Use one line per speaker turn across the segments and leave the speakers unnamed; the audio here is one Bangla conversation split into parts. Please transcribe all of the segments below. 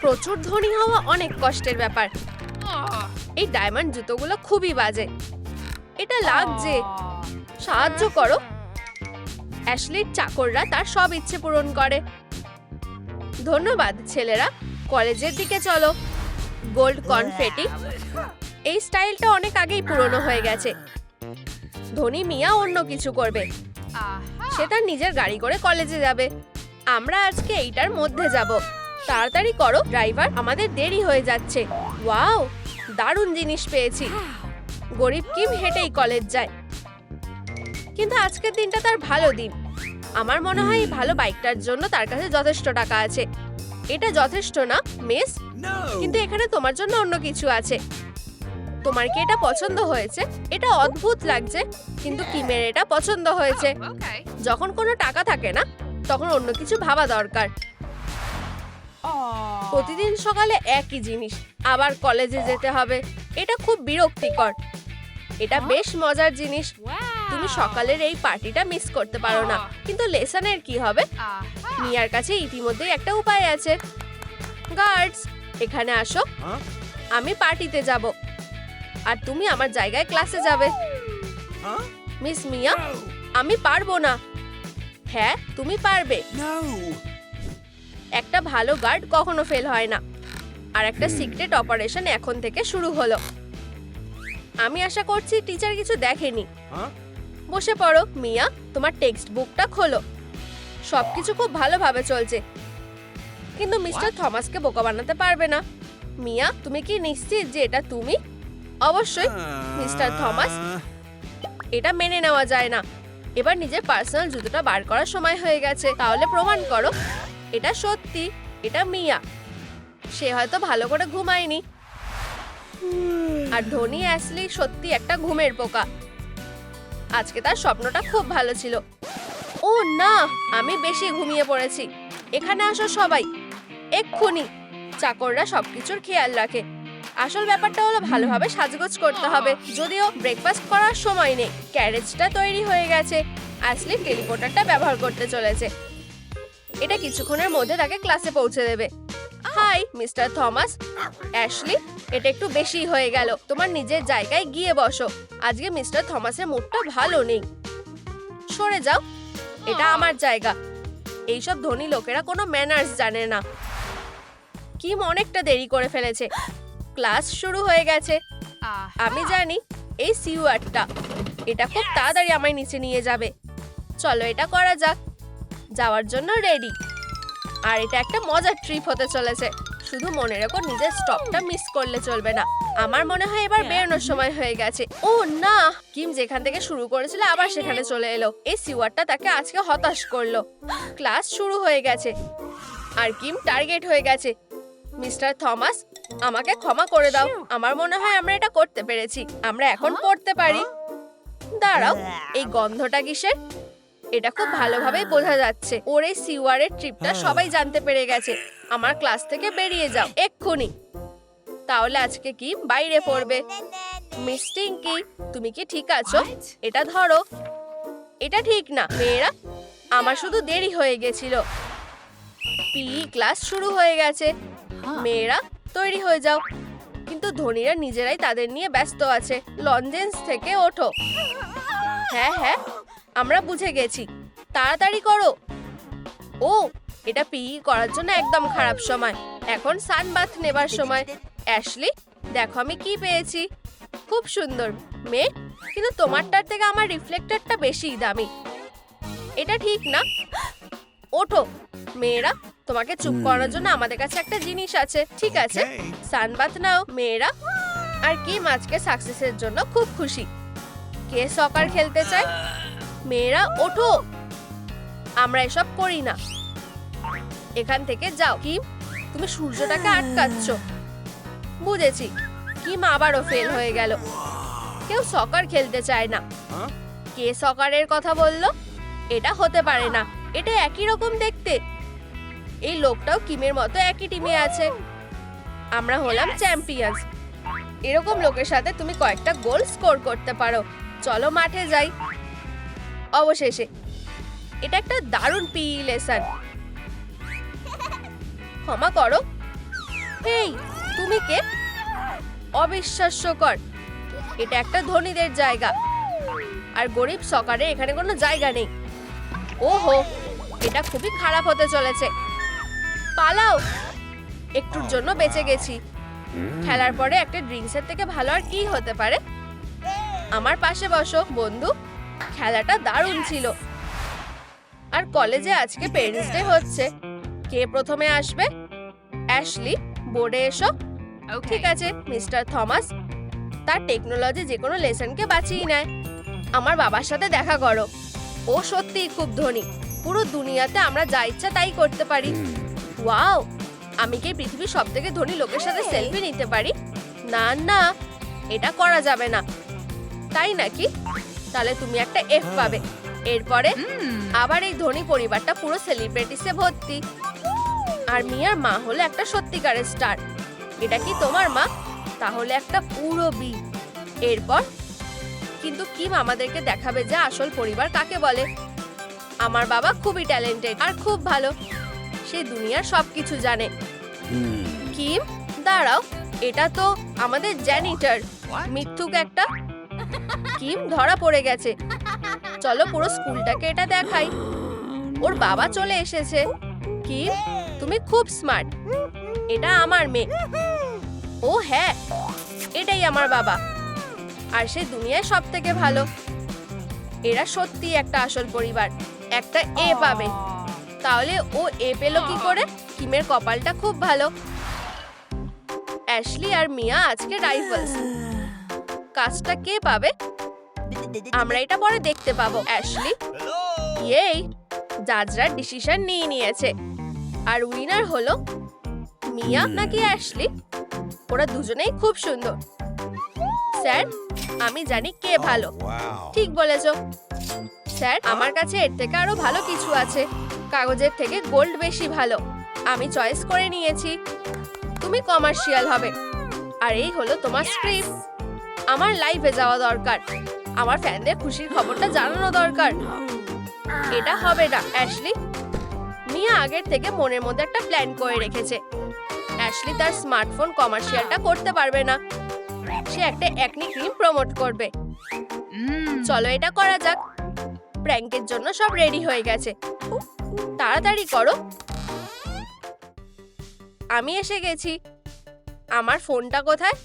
প্রচুর ধনী হওয়া অনেক কষ্টের ব্যাপার। এই ডায়মন্ড জুতোগুলো খুবই বাজে। এটা লাগছে। সাহায্য করো। অ্যাশলির চাকররা তার সব ইচ্ছে পূরণ করে। ধন্যবাদ ছেলেরা। কলেজের দিকে চলো। গোল্ড কনফেটি এই স্টাইলটা অনেক আগেই পুরনো হয়ে গেছে। ধনী মিয়া অন্য কিছু করবে। সে তার নিজের গাড়ি করে কলেজে যাবে। আমরা আজকে এইটার মধ্যে যাব। তাড়াতাড়ি করো ড্রাইভার। আমাদের দেরি হয়ে যাচ্ছে। ওয়াও দারুণ জিনিস পেয়েছি। গরিব কিম হেঁটেই কলেজ যায়। কিন্তু আজকের দিনটা তার ভালো দিন। আমার মনে হয় এই ভালো বাইকটার জন্য তার কাছে যথেষ্ট টাকা আছে। এটা যথেষ্ট না মিস? কিন্তু এখানে তোমার জন্য অন্য কিছু আছে। তোমার কি এটা পছন্দ হয়েছে? এটা অদ্ভুত লাগছে কিন্তু কিমের এটা পছন্দ হয়েছে। যখন কোনো টাকা থাকে না তখন অন্য কিছু ভাবা দরকার। প্রতিদিন সকালে একই জিনিস আবার কলেজে যেতে হবে। এটা খুব বিরক্তিকর। এটা বেশ মজার জিনিস। তুমি সকালের এই পার্টিটা মিস করতে পারো না। কিন্তু লেসনের কি হবে? মিয়ার কাছে ইতিমধ্যেই একটা উপায় আছে। গার্ডস এখানে আসো? আমি পার্টিতে যাব। আর তুমি আমার জায়গায় ক্লাসে যাবে। মিস মিয়া আমি পারব না। হ্যাঁ তুমি পারবে! একটা ভালো গার্ড কখনো ফেল হয় না। আর একটা সিক্রেট অপারেশন এখন থেকে শুরু হলো। আমি আশা করছি টিচার কিছু দেখেনি। বসে পড়ো মিয়া তোমার টেক্সট বুকটা খোলো। সবকিছু খুব ভালোভাবে চলছে। কিন্তু মিস্টার থমাসকে বোকা বানাতে পারবে না। মিয়া তুমি কি নিশ্চিত যে এটা তুমি? অবশ্যই মিস্টার থমাস। এটা মেনে নেওয়া যায় না। এবার নিজের পার্সোনাল জুতোটা বার করার সময় হয়ে গেছে। তাহলে প্রমাণ করো এটা সত্যি এটা মিয়া। সে হয়তো ভালো করে ঘুমায়নি। আর ধোনি অ্যাসলি সত্যি একটা ঘুমের পোকা। আজকে তার স্বপ্নটা খুব ভালো ছিল। ও না, আমি বেশি ঘুমিয়ে পড়েছি। এখানে আসো সবাই। এক্ষুনি। চাকররা সবকিছুর খেয়াল রাখে। আসল ব্যাপারটা হলো ভালোভাবে সাজগোজ করতে হবে। যদিও ব্রেকফাস্ট করার সময় নেই ক্যারেজটা তৈরি হয়ে গেছে। আসলে টেলিপোর্টারটা ব্যবহার করতে চলেছে। এটা কিছুক্ষণের মধ্যে তাকে ক্লাসে পৌঁছে দেবে। High mister Thomas. অ্যাশলি এটা একটু বেশি হয়ে গেল। তোমার নিজের জায়গায় গিয়ে বসো। আজকে মিস্টার থমাসের মুডটা ভালো নেই। সরে যাও। এটা আমার জায়গা। এইসব ধনী লোকেরা কোনো ম্যানার্স জানে না। কিম অনেকটা দেরি করে ফেলেছে। ক্লাস শুরু হয়ে গেছে। আমি জানি এই সিউয়ারটা এটা খুব তাড়াতাড়ি আমায় নিচে নিয়ে যাবে। চলো এটা করা যাক। যাওয়ার জন্য রেডি আর এটা একটা মজার ট্রিপ হতে চলেছে। শুধু মনে রেখো নিজের স্টপটা মিস করলে চলবে না। আমার মনে হয় এবার বেরোনোর সময় হয়ে গেছে। ও না! কিম যেখান থেকে শুরু করেছিল আবার সেখানে চলে এলো। এই সিওয়ারটা তাকে আজকে হতাশ করল। ক্লাস শুরু হয়ে গেছে। আর কিম টার্গেট হয়ে গেছে। মিস্টার থমাস আমাকে ক্ষমা করে দাও। আমার মনে হয় আমরা এটা করতে পেরেছি। আমরা এখন পড়তে পারি। দাঁড়াও এই গন্ধটা কিসের? এটা খুব ভালোভাবেই বোঝা যাচ্ছে। ওর এই সিওয়ারের ট্রিপটা সবাই জানতে পেরে গেছে। আমার ক্লাস থেকে বেরিয়ে যাও এক্ষুনি। তাহলে আজকে কি বাইরে পড়বে? মিস টিঙ্কি তুমি কি ঠিক আছো? এটা ধরো। এটা ঠিক না। মেয়েরা আমার শুধু দেরি হয়ে গেছিল। পি ক্লাস শুরু হয়ে গেছে। মেয়েরা তৈরি হয়ে যাও। কিন্তু ধনীরা নিজেরাই তাদের নিয়ে ব্যস্ত আছে। লন্ডেন্স থেকে ওঠো। হ্যাঁ হ্যাঁ। আমরা বুঝে গেছি। তাড়াতাড়ি করো। ও এটা পিই করার জন্য একদম খারাপ সময়। এখন সানবাথ নেবার সময়। অ্যাশলি দেখো আমি কি পেয়েছি। খুব সুন্দর। মেয়ে কিন্তু তোমারটার থেকে আমার রিফ্লেক্টরটা বেশি দামি। এটা ঠিক না? ওঠো। মেয়েরা তোমাকে চুপ করার জন্য আমাদের কাছে একটা জিনিস আছে ঠিক আছে. সানবাথ নাও মেয়েরা। আর কি আজকে সাকসেসের জন্য খুব খুশি। কে সকার খেলতে চায়? মেয়েরা ওঠো। আমরা এসব করি না। এখান থেকে যাও। কিম তুমি সূর্যটাকে আটকাচ্ছ। বুঝেছি। কিম আবারও ফেল হয়ে গেল। কেউ সকার খেলতে চায় না। কে সকারের কথা বলল? এটা হতে পারে না। এটা একই রকম দেখতে। এই লোকটাও কিমের মতো একই টিমে আছে। আমরা হলাম চ্যাম্পিয়ন্স এরকম লোকের সাথে তুমি কয়েকটা গোল স্কোর করতে পারো। চলো মাঠে যাই। অবশেষে। এটা একটা দারুণ পিই লেসন। ক্ষমা করো। হেই, তুমি কে? অবিশ্বাস্যকর। এটা একটা ধনীদের জায়গা। আর গরিব সকারে এখানে কোনো জায়গা নেই। ওহো, এটা খুবই খারাপ হতে চলেছে। পালাও। একটুর জন্য বেঁচে গেছি। খেলার পরে একটা ড্রিঙ্কসের থেকে ভালো আর কি হতে পারে? আমার পাশে বসো, বন্ধু। খেলাটা দারুণ ছিল। আর কলেজে আজকে পেরেন্টস ডে হচ্ছে। কে প্রথমে আসবে? অ্যাশলি বোর্ডে এসো। ঠিক আছে মিস্টার থমাস তার টেকনোলজি যে কোনো লেসনকে বাঁচিয়ে নেয়। আমার বাবার সাথে দেখা করো। ও সত্যিই খুব ধনী। পুরো দুনিয়াতে আমরা যা ইচ্ছা তাই করতে পারি। ওয়াও আমি কি পৃথিবীর সব থেকে ধনী লোকের সাথে সেলফি নিতে পারি? না না এটা করা যাবে না। তাই নাকি? তাহলে তুমি একটা এফ পাবে। এরপরে আবার এই ধনী পরিবারটা পুরো সেলিব্রিটিসে ভর্তি। আর মিয়ার মা হলো একটা সত্যিকারের স্টার এটা কি তোমার মা? তাহলে একটা পুরো বি এরপর? কিন্তু কিম আমাদেরকে দেখাবে যে আসল পরিবার কাকে বলে? আমার বাবা খুবই ট্যালেন্টেড আর খুব ভালো। সে দুনিয়ার সবকিছু জানে। কিম দাঁড়াও। এটা তো আমাদের জ্যানিটার মিথ্যুক একটা কিম ধরা পড়ে গেছে। চলো পুরো স্কুলটাকে এটা দেখাই। ওর বাবা চলে এসেছে। কি তুমি খুব স্মার্ট। এটা আমার মেয়ে। ও হ্যাঁ এটাই আমার বাবা। আর সে দুনিয়ায় সব থেকে ভালো। এরা সত্যি একটা আসল পরিবার। একটা এ পাবে। তাহলে ও এ পেল কি করে? কিমের কপালটা খুব ভালো। অ্যাশলি আর মিয়া আজকে রাইভালস কাজটা কে পাবে? আমরা এটা পরে দেখতে পাবো অ্যাশলি। ইয়েই জাজরা ডিসিশন নিয়ে নিয়েছে। আর উইনার হলো মিয়া নাকি অ্যাশলি? ওরা দুজনেই খুব সুন্দর। স্যার আমি জানি কে ভালো। ঠিক বলেছ। স্যার আমার কাছে এর থেকে আরও ভালো কিছু আছে। কাগজের থেকে গোল্ড বেশি ভালো। আমি চয়েস করে নিয়েছি। তুমি কমার্শিয়াল হবে। আর এই হলো তোমার স্ক্রিপ্ট। আমার লাইভে যাওয়া দরকার। আমার ফ্যানদের খুশির খবরটা জানানো দরকার। এটা হবে না, অ্যাশলি। মিয়া আগের থেকে মনের মধ্যে একটা প্ল্যান করে রেখেছে। অ্যাশলি তার স্মার্টফোন কমার্শিয়ালটা করতে পারবে না। সে একটা অ্যাকনি ক্রিম প্রমোট করবে। চলো এটা করা যাক। প্র্যাঙ্কের জন্য সব রেডি হয়ে গেছে। তাড়াতাড়ি করো। আমি এসে গেছি। আমার ফোনটা কোথায়?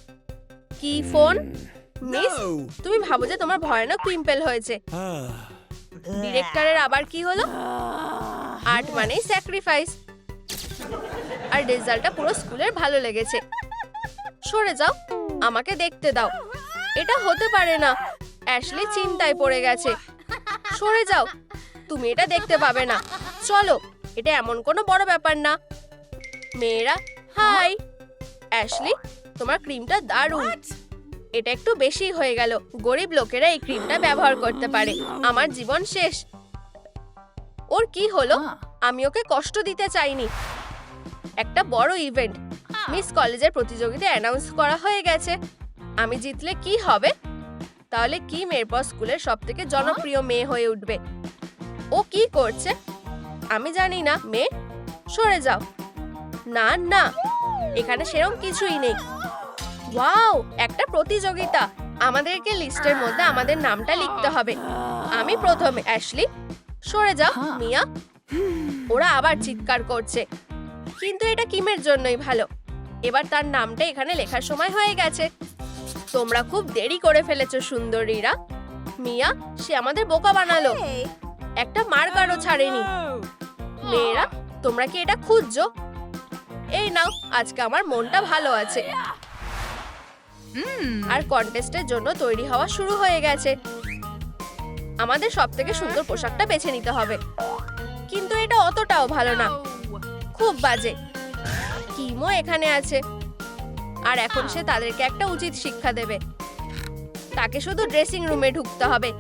কি ফোন? মিস তুমি ভাবো যে তোমার ভয়ানক পিম্পল হয়েছে. ডিরেক্টরের আবার কি হলো? আর্ট মানেই স্যাক্রিফাইস আর রেজাল্টটা পুরো স্কুলের ভালো লেগেছে। সরে যাও আমাকে দেখতে দাও। এটা হতে পারে না। অ্যাশলি চিন্তায় পড়ে গেছে। সরে যাও তুমি এটা দেখতে পাবে না। চলো এটা এমন কোনো বড় ব্যাপার না। মেয়েরা হাই অ্যাশলি তোমার ক্রিমটা দারুণ। এটা একটু বেশি হয়ে গেল। গরিব লোকেরা এই ক্রিমটা ব্যবহার করতে পারে। আমার জীবন শেষ। ওর কি হলো? আমি ওকে কষ্ট দিতে চাইনি। একটা বড় ইভেন্ট মিস কলেজের প্রতিযোগিতা অ্যানাউন্স করা হয়ে গেছে। আমি জিতলে কি হবে? তাহলে কি এরপর স্কুলের সব থেকে জনপ্রিয় মেয়ে হয়ে উঠবে। ও কি করছে? আমি জানি না। মেয়ে সরে যাও। না না। এখানে সেরকম কিছুই নেই। ওয়াও একটা প্রতিযোগিতা। আমাদেরকে লিস্টের মধ্যে আমাদের নামটা লিখতে হবে। আমি প্রথমে অ্যাশলি সরে যাও মিয়া। ওরা আবার চিৎকার করছে। কিন্তু এটা কিমের জন্যই ভালো। এবার তার নামটা এখানে লেখার সময় হয়ে গেছে। তোমরা খুব দেরি করে ফেলেছো সুন্দরীরা। মিয়া সে আমাদের বোকা বানালো। একটা মার্কারও ছাড়েনি। মেয়েরা তোমরা কি এটা খুঁজছো? এই নাও আজকে আমার মনটা ভালো আছে। আর কন্টেস্টের জন্য তৈরি হওয়া শুরু হয়ে গেছে। আমাদের সব থেকে সুন্দর পোশাকটা বেছে নিতে হবে। কিন্তু এটা অতটাও ভালো না। খুব বাজে। কিমও এখানে আছে। আর এখন সে তাদেরকে একটা উচিত শিক্ষা দেবে। তাকে শুধু ড্রেসিং রুমে ঢুকতে হবে।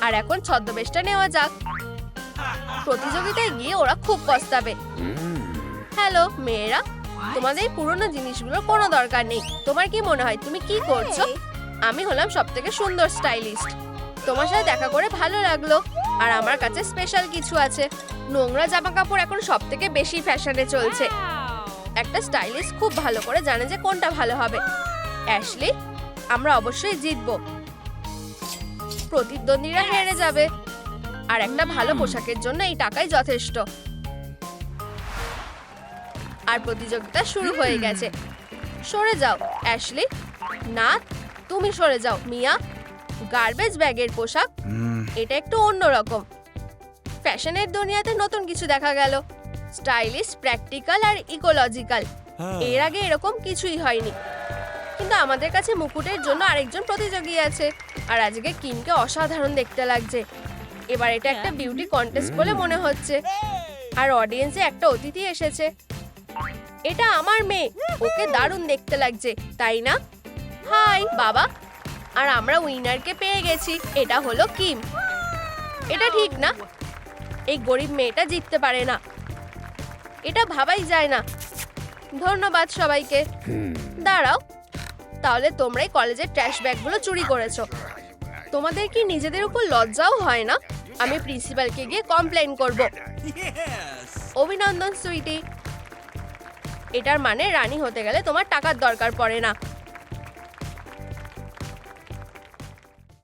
আর এখন ছদ্মবেশটা নেওয়া যাক। প্রতিযোগিতায় গিয়ে ওরা খুব পস্তাবে। হ্যালো মেয়েরা। তোমাদের এই পুরনো জিনিসগুলোর কোনো দরকার নেই। তোমার কি মনে হয় তুমি কি করছ? আমি হলাম সব থেকে সুন্দর স্টাইলিস্ট। তোমার সাথে দেখা করে ভালো লাগল। আর আমার কাছে স্পেশাল কিছু আছে। নোংরা জামা কাপড় এখন সব থেকে বেশি ফ্যাশনে চলছে। একটা স্টাইলিস্ট খুব ভালো করে জানে যে কোনটা ভালো হবে। অ্যাশলি আমরা অবশ্যই জিতবো। প্রতিদ্বন্দ্বীরা হেরে যাবে। আর একটা ভালো পোশাকের জন্য এই টাকাই যথেষ্ট। আর প্রতিযোগিতা শুরু হয়ে গেছে। সরে যাও অ্যাশলি। না তুমি সরে যাও। মিয়া গার্বেজ ব্যাগের পোশাক। এটা একটু অন্যরকম ফ্যাশনের দুনিয়াতে নতুন কিছু দেখা গেল। স্টাইলিশ প্র্যাকটিক্যাল আর ইকোলজিক্যাল। এর আগে এরকম কিছুই হয়নি। কিন্তু আমাদের কাছে মুকুটের জন্য আরেকজন প্রতিযোগী আছে। আর আজকে কিনকে অসাধারণ দেখতে লাগছে। এবার এটা একটা বিউটি কন্টেস্ট বলে মনে হচ্ছে। আর অডিয়েন্সে একটা অতিথি এসেছে। এটা আমার মেয়ে। ওকে দারুণ দেখতে লাগছে তাই না? হাই বাবা। আর আমরা উইনারকে পেয়ে গেছি এটা হলো কিম। এটা ঠিক না। এই গরিব মেয়েটা জিততে পারে না। এটা ভাবাই যায় না। ধন্যবাদ সবাইকে। দাঁড়াও। তাহলে তোমরাই কলেজের ট্র্যাশ ব্যাগগুলো চুরি করেছ। তোমাদের কি নিজেদের উপর লজ্জাও হয় না? আমি প্রিন্সিপালকে গিয়ে কমপ্লেন করব। অভিনন্দন সুইটি এটার মানে রানী হতে গেলে তোমার টাকার দরকার পড়ে না।